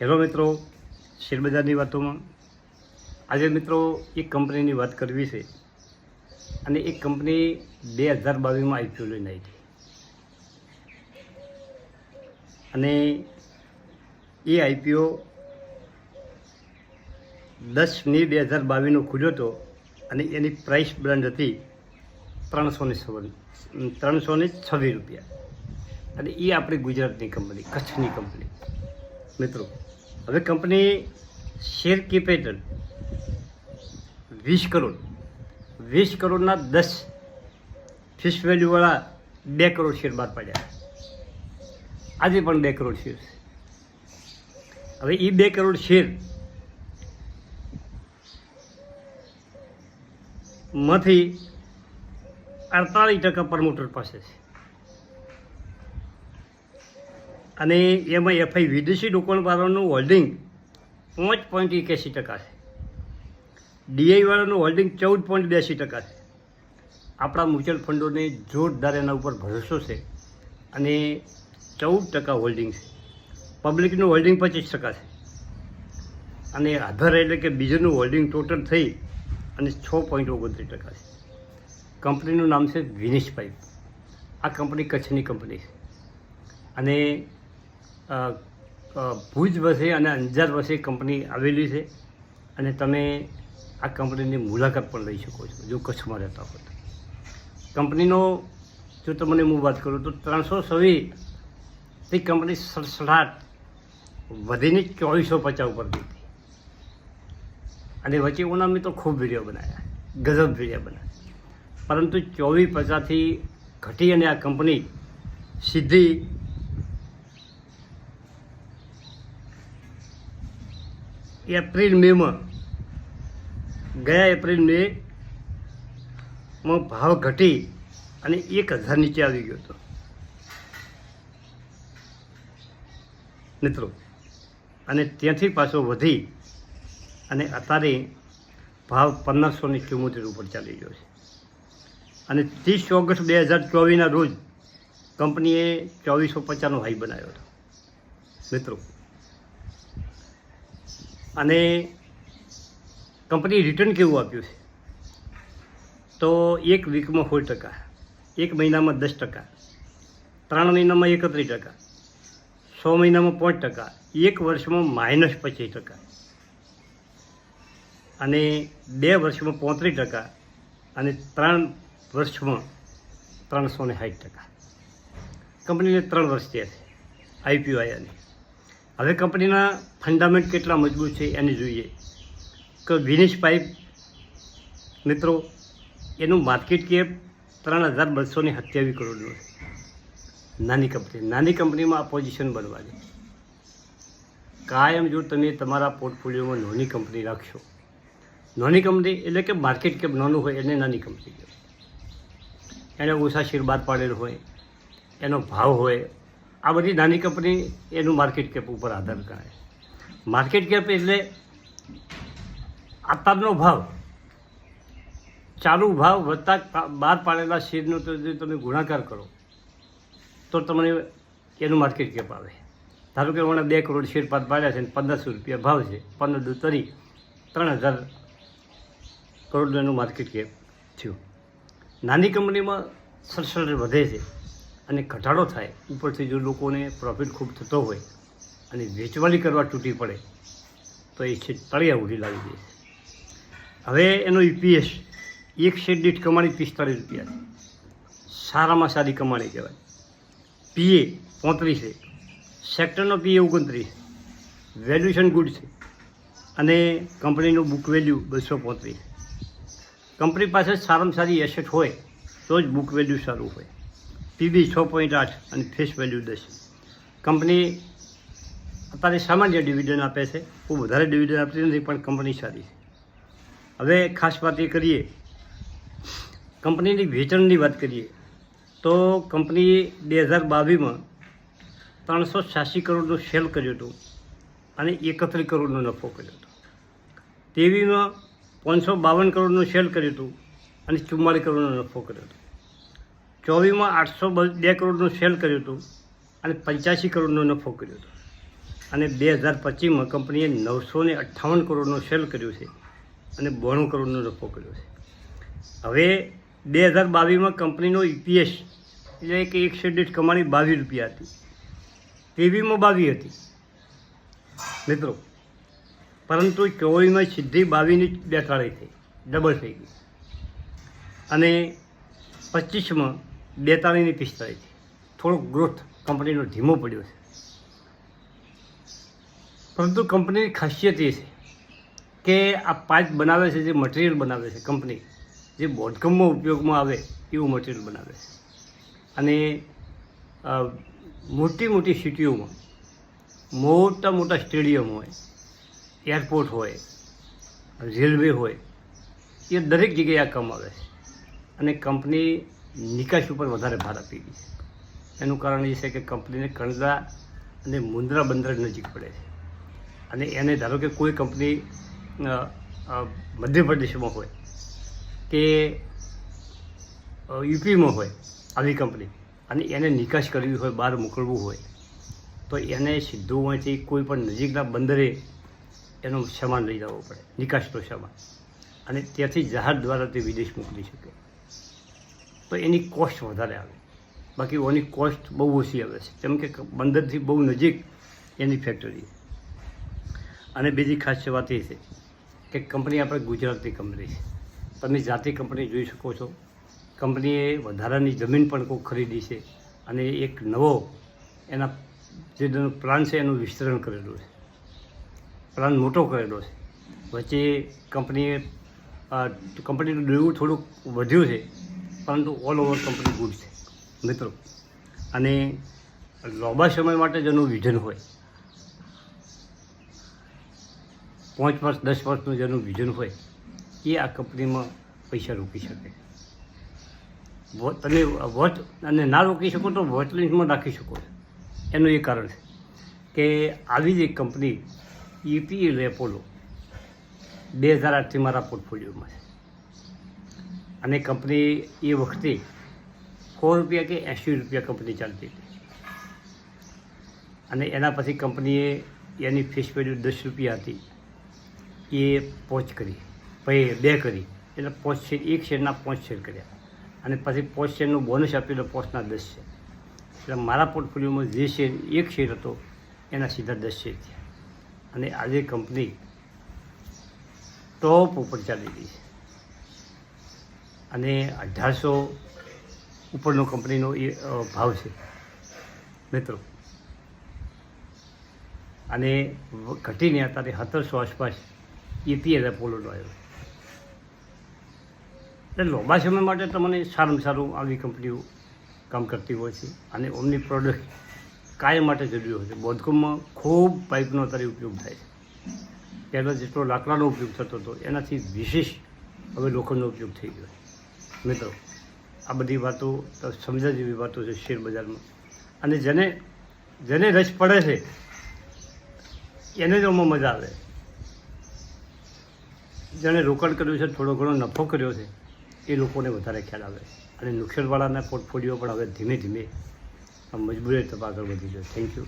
Hello મિત્રો, શેરબજારની વાતોમાં. આજે મિત્રો એક કંપનીની વાત કરવી છે અને એ કંપની બે હજાર બાવીસમાં આઈપીઓ લઈને આવી હતી. અને એ આઈપીઓ દસ મે બે હજાર બાવીસનો ખુલ્યો હતો અને એની પ્રાઇસ બ્રાન્ડ હતી ત્રણસો ને છવ્વીસ ત્રણસો છવ્વીસ રૂપિયા. અને એ આપણી ગુજરાતની કંપની, કચ્છની કંપની. મિત્રો, હવે કંપની શેર કેપિટલ વીસ કરોડ, વીસ કરોડના દસ ફિશ વેલ્યુવાળા બે કરોડ શેર બહાર પાડ્યા આજે પણ બે કરોડ શેર હવે એ બે કરોડ શેરમાંથી અડતાલીસ ટકા પ્રમોટર પાસે છે. અને એમાં એફઆઈ વિદેશી રોકાણવાળાનું હોલ્ડિંગ પાંચ પોઈન્ટ એક્યાસી ટકા છે. ડીઆઈવાળાનું હોલ્ડિંગ ચૌદ પોઈન્ટ બ્યાસી ટકા છે. આપણા મ્યુચ્યુઅલ ફંડોને જોરદાર એના ઉપર ભરોસો છે અને ચૌદ ટકા હોલ્ડિંગ છે. પબ્લિકનું હોલ્ડિંગ પચીસ ટકા છે. અને આધાર એટલે કે બીજુંનું હોલ્ડિંગ ટોટલ થઈ અને છ પોઈન્ટ ઓગણત્રીસ ટકા છે. કંપનીનું નામ છે વિનિશ પાઇપ આ કંપની કચ્છની કંપની છે. અને ભુજ વસે અને અંજાર વસે કંપની આવેલી છે અને તમે આ કંપનીની મુલાકાત પણ લઈ શકો છો, જો કચ્છમાં રહેતા હો તો. કંપનીનો, જો તમને હું વાત કરું તો ત્રણસો સવી તે કંપની સડસડાટ વધીને ચોવીસો પચાસ ઉપર ગઈ હતી. અને વચ્ચે ઓનામી તો ખૂબ વીડિયો બનાવ્યા ગજબ વીડિયો બનાવ્યા પરંતુ ચોવીસ પચાસથી ઘટી અને આ કંપની સીધી એપ્રિલ મેમાં ગયા એપ્રિલ મેમાં ભાવ ઘટી અને એક હજાર નીચે આવી ગયો હતો. મિત્રો, અને ત્યાંથી પાછો વધી અને અત્યારે ભાવ પંદરસો ને ચુમ્મોતેર ઉપર ચાલી ગયો છે. અને ત્રીસ ઓગસ્ટ બે હજાર ચોવીસના રોજ કંપનીએ ચોવીસો પચાસનો હાઈ બનાવ્યો હતો. મિત્રો અને કંપની રિટર્ન કેવું આપ્યું છે? તો એક વીકમાં સોળ ટકા, એક મહિનામાં દસ ટકા, ત્રણ મહિનામાં એકત્રીસ ટકા, છ મહિનામાં પાંચ ટકા, એક વર્ષમાં માઇનસ પચીસ ટકા અને બે વર્ષમાં પોત્રીસ ટકા અને ત્રણ વર્ષમાં ત્રણસો ને સાઠ ટકા. કંપનીને ત્રણ વર્ષ થયા છે આઈપીઓ આવ્યાની હવે કંપનીના ફંડામેન્ટ કેટલા મજબૂત છે એને જોઈએ. કે વિનિશ પાઇપ મિત્રો, એનું માર્કેટ કેપ ત્રણ હજાર બસો ને સત્યાવીસ કરોડનું છે. નાની કંપની. નાની કંપનીમાં આ પોઝિશન બનવાની કાયમ જો તમે તમારા પોર્ટફોલિયોમાં નાની કંપની રાખશો, નાની કંપની એટલે કે માર્કેટ કેપ નાનું હોય એને નાની કંપની કહેવાય. એને ઓછા શેર બહાર પાડેલો હોય, એનો ભાવ હોય આ બધી નાની કંપની એનું માર્કેટ કેપ ઉપર આધાર ગણાય. માર્કેટ કેપ એટલે અત્યારનો ભાવ. ચાલુ ભાવ વધતા બહાર પાડેલા શેરનો તમે ગુણાકાર કરો, તો તમને એનું માર્કેટ કેપ આવે. ધારો કે હમણાં બે કરોડ શેર પાર પાડ્યા છે અને પંદરસો રૂપિયા ભાવ છે, પંદર દુ તરી, ત્રણ હજાર કરોડનું માર્કેટ કેપ થયું. નાની કંપનીમાં સડસઠ વધે છે. અને ઘટાડો થાય, ઉપરથી જો લોકોને પ્રોફિટ ખૂબ થતો હોય અને વેચવાલી કરવા તૂટી પડે, તો એ છે તળિયા ઉડી લાવી દે હવે એનો ઈપીએસ એક શેડ દીઠ કમાણી પિસ્તાળીસ રૂપિયા સારામાં સારી કમાણી કહેવાય. પીએ પોત્રીસ છે. સેક્ટરનો પીએ ઓગણત્રીસ વેલ્યુએશન ગુડ છે. અને કંપનીનું બુક વેલ્યુ બસો પોત્રીસ કંપની પાસે સારામાં સારી એસેટ હોય, તો જ બુક વેલ્યુ સારું હોય. પીબી છ પોઈન્ટ આઠ અને ફેસ વેલ્યુ દસ. કંપની અત્યારે સામાન્ય ડિવિડન્ડ આપે છે. ખૂબ વધારે ડિવિડન્ડ આપતી નથી, પણ કંપની સારી છે. હવે ખાસ વાત એ કરીએ. કંપનીની વેચાણની વાત કરીએ, તો કંપનીએ બે હજાર બાવીસમાં ત્રણસો છ્યાસી કરોડનું સેલ કર્યું હતું અને એકત્રીસ કરોડનો નફો કર્યો હતો. તેવીમાં પાંચસો બાવન કરોડનું સેલ કર્યું હતું અને ચુમ્માળીસ કરોડનો નફો કર્યો હતો. ચોવીસમાં આઠસો બે કરોડનું સેલ કર્યું હતું અને પંચ્યાસી કરોડનો નફો કર્યો હતો. અને બે હજાર પચીસમાં કંપનીએ નવસો ને અઠ્ઠાવન કરોડનો સેલ કર્યો છે અને બોણું કરોડનો નફો કર્યો છે. હવે બે હજાર બાવીસમાં કંપનીનો ઈપીએસ એટલે કે એક શેર દીઠ કમાણી બાવીસ રૂપિયા હતી. તેવીમાં બાવી હતી. મિત્રો, પરંતુ ચોવીસમાં સીધી બાવીની બેતાળી થઈ ડબલ થઈ ગઈ. અને પચીસમાં બેતાળીની પિસ્તાળીસ. થોડોક ગ્રોથ કંપનીનો ધીમો પડ્યો છે. પરંતુ કંપનીની ખાસિયત એ છે કે આ પાઇપ બનાવે છે, જે મટીરિયલ બનાવે છે કંપની જે બોધકમમાં ઉપયોગમાં આવે એવું મટીરિયલ બનાવે છે. અને મોટી મોટી સિટીઓમાં, મોટા મોટા સ્ટેડિયમ હોય, એરપોર્ટ હોય, રેલવે હોય, એ દરેક જગ્યાએ આ કામ આવે છે. અને કંપની નિકાસ ઉપર વધારે ભાર આપી છે. એનું કારણ એ છે કે કંપનીને કણદા અને મુન્દ્રા બંદર નજીક પડે છે. અને એને ધારો કે કોઈ કંપની મધ્યપ્રદેશમાં હોય કે યુપીમાં હોય આવી કંપની અને એને નિકાસ કરવી હોય, બહાર મોકલવું હોય, તો એને સીધું અહીંથી કોઈ પણ નજીકના બંદરે એનો સામાન લઈ જવો પડે નિકાસનો સામાન અને ત્યાંથી જહાજ દ્વારા તે વિદેશ મોકલી શકે. તો એની કોસ્ટ વધારે આવે. બાકી ઓની કોસ્ટ બહુ ઓછી આવે છે. કેમ કે બંદરથી બહુ નજીક એની ફેક્ટરી અને બીજી ખાસ વાત એ છે કે કંપની આપણે ગુજરાતની કંપની છે. તમે જાતે કંપની જોઈ શકો છો. કંપનીએ વધારાની જમીન પણ કોઈ ખરીદી છે અને એક નવો એના જે પ્લાન છે એનું વિસ્તરણ કરેલું છે. પ્લાન મોટો કરેલો છે. વચ્ચે કંપનીએ કંપનીનું દેવું થોડુંક વધ્યું છે. પરંતુ ઓલ ઓવર કંપની ગુડ છે. મિત્રો, અને લાંબા સમય માટે જેનું વિઝન હોય. પાંચ વર્ષ, દસ વર્ષનું જેનું વિઝન હોય. એ આ કંપનીમાં પૈસા રોકી શકે. તમે વોટ અને ના રોકી શકો તો વોટ લિસ્ટમાં રાખી શકો એનું એ કારણ છે કે આવી જ એક કંપની ઈપીએલ એપોલો, બે હજાર આઠથી મારા પોર્ટફોલિયોમાં છે. અને કંપની એ વખતે સો રૂપિયા કે એંસી રૂપિયા કંપની ચાલતી હતી. અને એના પછી કંપનીએ એની ફીસ વેલ્યુ દસ રૂપિયા હતી. એ પોચ કરી. પછી બે કરી. એટલે પોચ શેર એક શેરના પાંચ શેર કર્યા. અને પછી પોચ શેરનું બોનસ આપ્યું એટલે પોચના દસ શેર. એટલે મારા પોર્ટફોલિયોમાં જે શેર, એક શેર હતો, એના સીધા દસ શેર થયા. અને આજે કંપની ટોપ ઉપર ચાલી રહી છે. અને અઢારસો ઉપરનો કંપનીનો એ ભાવ છે. મિત્રો, અને ઘટીને અત્યારે સત્તરસો આસપાસ એપીએલ એપોલોનો આવ્યો. એટલે લાંબા સમય માટે તમને સારામાં સારું આવી કંપનીઓ કામ કરતી હોય છે અને ઓમની પ્રોડક્ટ કાયમ માટે જરૂરી હોય છે. બોધકોમમાં ખૂબ પાઇપનો અત્યારે ઉપયોગ થાય છે. પહેલાં જેટલો લાકડાનો ઉપયોગ થતો હતો, એનાથી વિશેષ હવે લોખંડનો ઉપયોગ થઈ ગયો છે. મિત્રો, આ બધી વાતો તો સમજવા જેવી વાતો છે શેર બજારમાં. અને જેને જેને રસ પડે છે, એને જ આમાં મજા આવે. જેણે રોકાણ કર્યું છે, થોડો ઘણો નફો કર્યો છે, એ લોકોને વધારે ખ્યાલ આવે. અને નુકસાનવાળાના પોર્ટફોલિયો પણ હવે ધીમે ધીમે મજબૂરી તરફ આગળ વધી છે. Thank you